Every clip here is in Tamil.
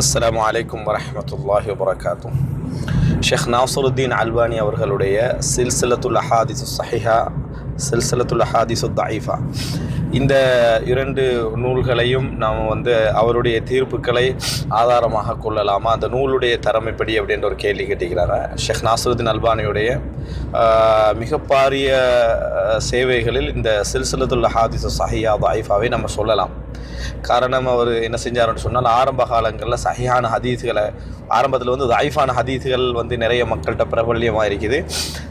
அஸ்ஸலாமு அலைக்கும் வரஹ்மத்துல்லாஹி வபரகாத்தும் ஷேக் நாசருத்தீன் அல்பானி அவர்களுடைய சில்சிலத்துல் அஹாதிசு சஹிஹா சில்சிலத்துல் அஹாதிசு தஈஃபா இந்த இரண்டு நூல்களையும் நாம் வந்து அவருடைய தீர்ப்புகளை ஆதாரமாக கொள்ளலாமா? அந்த நூலுடைய தரம் எப்படி அப்படின்ற ஒரு கேள்வி கேட்டிருக்கிறாங்க ஷேக் நாசருதீன் அல்பானியுடைய மிகப்பாரிய மிக பாரிய சேவைகளில் இந்த சில்சிலத்துள்ள ஹாதிஸ் சஹியா தஈஃபாவை நம்ம சொல்லலாம். காரணம் அவர் என்ன செஞ்சாருன்னு சொன்னால் ஆரம்ப காலங்களில் சஹியான ஹதீஸ்களை ஆரம்பத்தில் வந்து தாய்ஃபான ஹதீஸ்கள் வந்து நிறைய மக்கள்கிட்ட பிரபல்யமாக இருக்குது.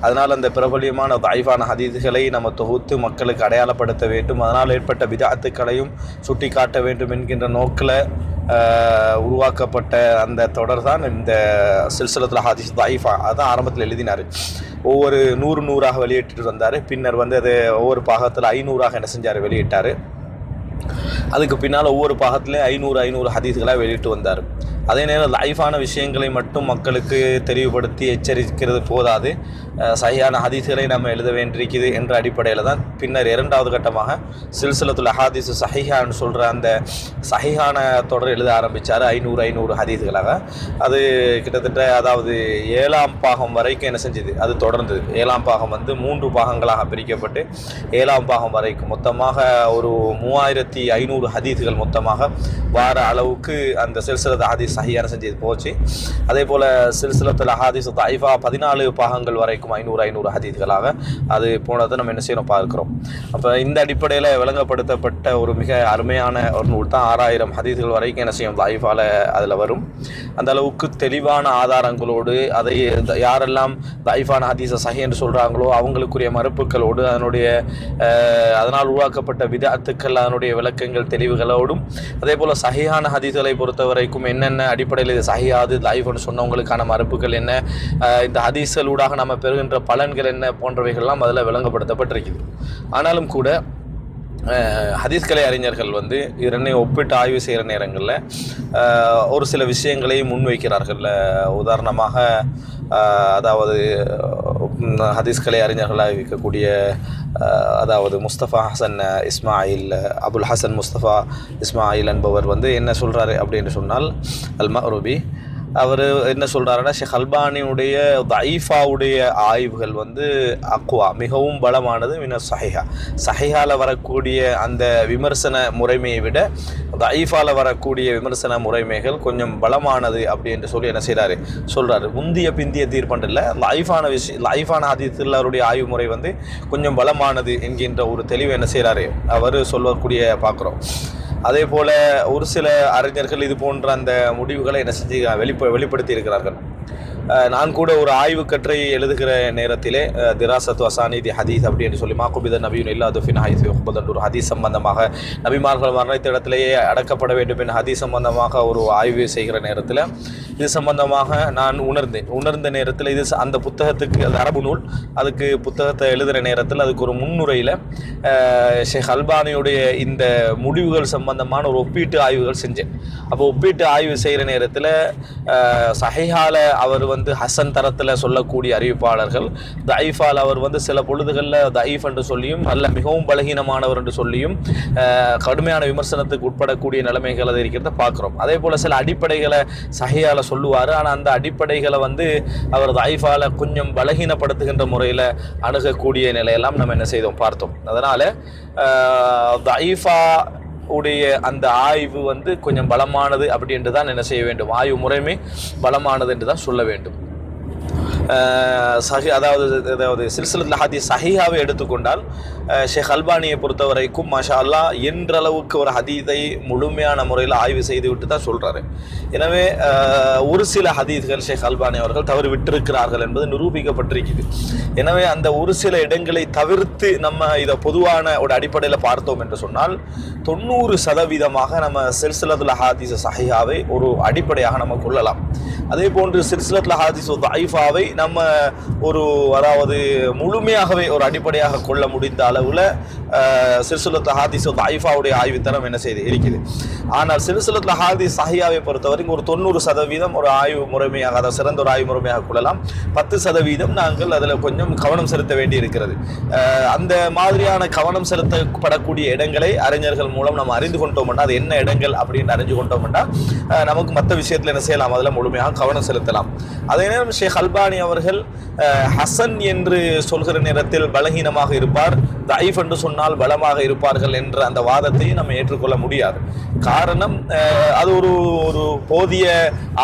அதனால் அந்த பிரபல்யமான தாய்ஃபான ஹதீஸ்களை நம்ம தொகுத்து மக்களுக்கு அடையாளப்படுத்த வேண்டும். அதனால் ஏற்பட்ட விதாத்துக்களையும் சுட்டி காட்ட வேண்டும் என்கின்ற நோக்கில் உருவாக்கப்பட்ட அந்த தொடர் தான் இந்த சில்சிலத்தில் ஹதீஸ் தாயிஃபா. அதான் ஆரம்பத்தில் எழுதினார். ஒவ்வொரு நூறு நூறாக வெளியிட்டு வந்தார். பின்னர் வந்து அது ஒவ்வொரு பாகத்தில் ஐநூறாக என்ன செஞ்சார்? வெளியிட்டார். அதுக்கு பின்னால் ஒவ்வொரு பாகத்துலேயும் ஐநூறு ஐநூறு ஹதீஸ்களாக வெளியிட்டு வந்தார். அதே நேரம் லைஃபான விஷயங்களை மட்டும் மக்களுக்கு தெளிவுபடுத்தி எச்சரிக்கிறது போதாது. சரியான ஹதீஸ்களை நம்ம எழுத வேண்டியிருக்குது என்ற அடிப்படையில் தான் பின்னர் இரண்டாவது கட்டமாக சில்சிலத்துல ஹதீஸ் சஹிஹான்னு சொல்கிற அந்த சஹிஹான தொடர் எழுத ஆரம்பித்தார் ஐநூறு ஐநூறு ஹதீஸ்களாக. அது கிட்டத்தட்ட அதாவது ஏழாம் பாகம் வரைக்கும் என்ன செஞ்சது? அது தொடர்ந்தது. ஏழாம் பாகம் வந்து மூன்று பாகங்களாக பிரிக்கப்பட்டு ஏழாம் பாகம் வரைக்கும் மொத்தமாக ஒரு மூவாயிரத்தி ஐநூறு ஹதீஸ்கள் மொத்தமாக வார அளவுக்கு அந்த சில்சிலத் ஹதீஸ் சஹியான செஞ்சது போச்சு. அதே போல் சில்சிலத்தில் ஹதீஸ் தாய்ஃபா பதினாலு பாகங்கள் வரைக்கும் ஐநூறு ஐநூறு ஹதீதுகளாக அது போனதை நம்ம என்ன செய்யணும் பார்க்கிறோம். அப்போ இந்த அடிப்படையில் விளங்கப்படுத்தப்பட்ட ஒரு மிக அருமையான ஒரு நூல் தான் ஆறாயிரம் ஹதீதுகள் வரைக்கும் என்ன செய்யும் தாய்ஃபால அதில் வரும். அந்த அளவுக்கு தெளிவான ஆதாரங்களோடு அதை யாரெல்லாம் தாய்ஃபான ஹதீஸை சஹி என்று சொல்கிறாங்களோ அவங்களுக்குரிய மறுப்புகளோடு அதனுடைய அதனால் உருவாக்கப்பட்ட விதத்துக்கள் அதனுடைய விளக்கங்கள் தெளிவுகளோடும் அதே போல் சஹியான ஹதீஸ்களை பொறுத்த வரைக்கும் என்னென்ன அடிப்படையில் இது சஹியாது லைஃப்னு சொன்னவங்களுக்கான மறுப்புகள் என்ன இந்த ஹதீஸ்களூடாக நம்ம பெறுகின்ற பலன்கள் என்ன போன்றவைகள்லாம் அதில் விளங்கப்படுத்தப்பட்டிருக்குது. ஆனாலும் கூட ஹதீஸ்கலை ஹதீஸ் கலை அறிஞர்கள் வந்து இரண்டையும் ஒப்பிட்டு ஆய்வு செய்கிற நேரங்களில் ஒரு சில விஷயங்களை முன்வைக்கிறார்கள். உதாரணமாக அதாவது ஹதீஸ்கலை ஹதீஸ் கலை அறிஞர்களாக இருக்கக்கூடிய அதாவது முஸ்தபா ஹசன் இஸ்மாயில் அபுல் ஹசன் முஸ்தபா இஸ்மாயில் என்பவர் வந்து என்ன சொல்கிறாரு அப்படின்னு சொன்னால் அல் மஹ்ரூபி அவர் என்ன சொல்கிறாருன்னா ஷேக் அல்பானியுடைய தைஃபாவுடைய ஆய்வுகள் வந்து அக்குவா மிகவும் பலமானது மின சஹிஹா. சஹிஹாவில் வரக்கூடிய அந்த விமர்சன முறைமையை விட ஐஃபாவில் வரக்கூடிய விமர்சன முறைமைகள் கொஞ்சம் பலமானது அப்படி என்று சொல்லி என்ன செய்கிறாரு சொல்கிறாரு முந்திய பிந்திய தீர்ப்பண்டில் லைஃபான விஷயம் லைஃபான ஹதீஸில் அவருடைய ஆய்வு முறை வந்து கொஞ்சம் பலமானது என்கின்ற ஒரு தெளிவு என்ன செய்கிறாரு அவர் சொல்லக்கூடிய பார்க்குறோம் அதே போல் ஒரு சில அறிஞர்கள் இது போன்ற அந்த முடிவுகளை என்ன செஞ்சு வெளிப்ப வெளிப்படுத்தி இருக்கிறார்கள் நான் கூட ஒரு ஆய்வு கற்றை எழுதுகிற நேரத்திலே திராசத் திராசத்து அசானிதி ஹதீஸ் அப்படின்னு சொல்லி மாக்குபித நபியுன் இல்லா துஃபின் ஹைஸ் யுஹ்பதன் ஒரு ஹதீஸ் சம்பந்தமாக நபிமார்கள் மரணித்த இடத்திலேயே அடக்கப்பட வேண்டும் என்ற ஹதீஸ் சம்பந்தமாக ஒரு ஆய்வு செய்கிற நேரத்தில் இது சம்பந்தமாக நான் உணர்ந்தேன். உணர்ந்த நேரத்தில் இது அந்த புத்தகத்துக்கு அது அரபு நூல் அதுக்கு புத்தகத்தை எழுதுகிற நேரத்தில் அதுக்கு ஒரு முன்னுரையில் ஷேக் அல்பானியுடைய இந்த முடிவுகள் சம்பந்தமான ஒரு ஒப்பீட்டு ஆய்வுகள் செஞ்சேன். அப்போ ஒப்பீட்டு ஆய்வு செய்கிற நேரத்தில் சஹிஹால அவர் வந்து ஹசன் தரத்தில் சொல்லக்கூடிய அறிவிப்பாளர்கள் தைஃபால் அவர் வந்து சில பொழுதுகளில் தைஃப் என்று சொல்லியும் அல்ல மிகவும் பலகீனமானவர் என்று சொல்லியும் கடுமையான விமர்சனத்துக்கு உட்படக்கூடிய நிலைமைகள் அது இருக்கிறத பார்க்குறோம். அதே போல் சில அடிப்படைகளை சஹையால் சொல்லுவார். ஆனால் அந்த அடிப்படைகளை வந்து அவர் தைஃபால கொஞ்சம் பலகீனப்படுத்துகின்ற முறையில் அணுகக்கூடிய நிலையெல்லாம் நம்ம என்ன செய்தோம்? பார்த்தோம். அதனால் தைஃபா உடைய அந்த ஆய்வு வந்து கொஞ்சம் பலமானது அப்படின்ட்டு தான் என்ன செய்ய வேண்டும்? ஆய்வு முறைமை பலமானது என்று தான் சொல்ல வேண்டும். சஹி அதாவது அதாவது சில்சிலத்தில் ஹதீஸ் சஹிஹாவை எடுத்துக்கொண்டால் ஷேக் அல்பானியை பொறுத்த வரைக்கும் மாஷா அல்லாஹ் என்றளவுக்கு ஒரு ஹதீதை முழுமையான முறையில் ஆய்வு செய்து விட்டு தான் சொல்கிறாரு எனவே ஒரு சில ஹதீஸ்கள் ஷேக் அல்பானி அவர்கள் தவறு விட்டிருக்கிறார்கள் என்பது நிரூபிக்கப்பட்டிருக்குது. எனவே அந்த ஒரு சில இடங்களை தவிர்த்து நம்ம இதை பொதுவான ஒரு அடிப்படையில் பார்த்தோம் என்று சொன்னால் தொண்ணூறு சதவீதமாக நம்ம சில்சிலத்துல் ஹாதீஸ் சஹிஹாவை ஒரு அடிப்படையாக நம்ம கொள்ளலாம். அதே போன்று சிற்சிலத்தில் ஹாதிஸ் ஐஃபாவை நம்ம ஒரு அதாவது முழுமையாகவே ஒரு அடிப்படையாக கொள்ள முடிந்த அளவில் சிறுசுலத்து ஹாதிஸ் ஐஃபாவுடைய ஆய்வுத்தரம் என்ன செய்து இருக்குது ஆனால் சிறுசுலத்துல ஹாதிஸ் சஹியாவை பொறுத்தவரைக்கும் ஒரு தொண்ணூறு சதவீதம் ஒரு ஆய்வு முறைமையாக அதாவது சிறந்த ஒரு ஆய்வு முறைமையாக கொள்ளலாம். பத்து சதவீதம் நாங்கள் அதில் கொஞ்சம் கவனம் செலுத்த வேண்டி இருக்கிறது. அந்த மாதிரியான கவனம் செலுத்தப்படக்கூடிய இடங்களை அறிஞர்கள் மூலம் நம்ம அறிந்து கொண்டோம்னா அது என்ன இடங்கள் அப்படின்னு அறிஞ்சு கொண்டோம்னா நமக்கு மற்ற விஷயத்தில் என்ன செய்யலாம் அதில் முழுமையாக கவனம் செலுத்தலாம். அதே நேரம் ஷேக் அல்பானி அவர்கள் ஹசன் என்று சொல்கிற நேரத்தில் பலகீனமாக இருப்பார் தைஃப் என்று சொன்னால் பலமாக இருப்பார்கள் என்ற அந்த வாதத்தை நம்ம ஏற்றுக்கொள்ள முடியாது. காரணம் அது ஒரு ஒரு போதிய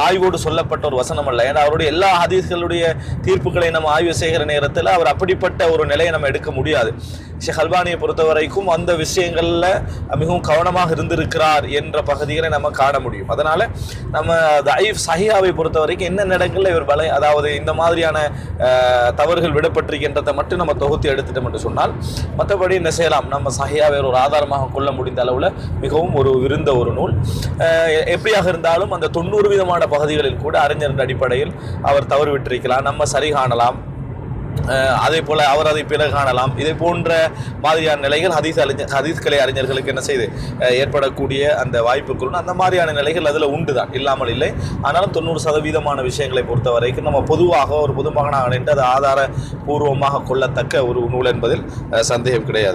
ஆய்வோடு சொல்லப்பட்ட ஒரு வசனம் அல்ல. ஏன்னா அவருடைய எல்லா ஹதீஸ்களுடைய தீர்ப்புகளை நம்ம ஆய்வு செய்கிற நேரத்தில் அவர் அப்படிப்பட்ட ஒரு நிலையை நம்ம எடுக்க முடியாது. ஷேக் அல்பானியை பொறுத்த வரைக்கும் அந்த விஷயங்களில் மிகவும் கவனமாக இருந்திருக்கிறார் என்ற பகுதிகளை நம்ம காண முடியும். அதனால் நம்ம தயீப் சஹியாவை பொறுத்த பொறுத்த வரைக்கும் என்ன இடங்களில் இவர் பல அதாவது இந்த மாதிரியான தவறுகள் விடப்பட்டிருக்கின்றதை மட்டும் நம்ம தொகுத்து எடுத்துட்டோம் என்று சொன்னால் மற்றபடி என்ன செய்யலாம்? நம்ம சஹியாவை ஒரு ஆதாரமாக கொள்ள முடிந்த அளவில் மிகவும் ஒரு விருந்த ஒரு நூல். எ- எப்படியாக இருந்தாலும் அந்த தொண்ணூறு விதமான பகுதிகளில் கூட அறிஞர் அடிப்படையில் அவர் தவறு விட்டிருக்கலாம். நம்ம சரி காணலாம். அதே போல அவர் அதை பிற காணலாம். இதை போன்ற மாதிரியான நிலைகள் ஹதீஸ் அறிஞர் ஹதீஸ் கலை அறிஞர்களுக்கு என்ன செய்து ஏற்படக்கூடிய அந்த வாய்ப்புகள் அந்த மாதிரியான நிலைகள் அதில் உண்டு தான் இல்லாமல் இல்லை. ஆனாலும் தொண்ணூறு சதவீதமான விஷயங்களை பொறுத்த வரைக்கும் நம்ம பொதுவாக ஒரு பொதுமகனாக நின்று அதை ஆதாரபூர்வமாக கொள்ளத்தக்க ஒரு நூல் என்பதில் சந்தேகம் கிடையாது.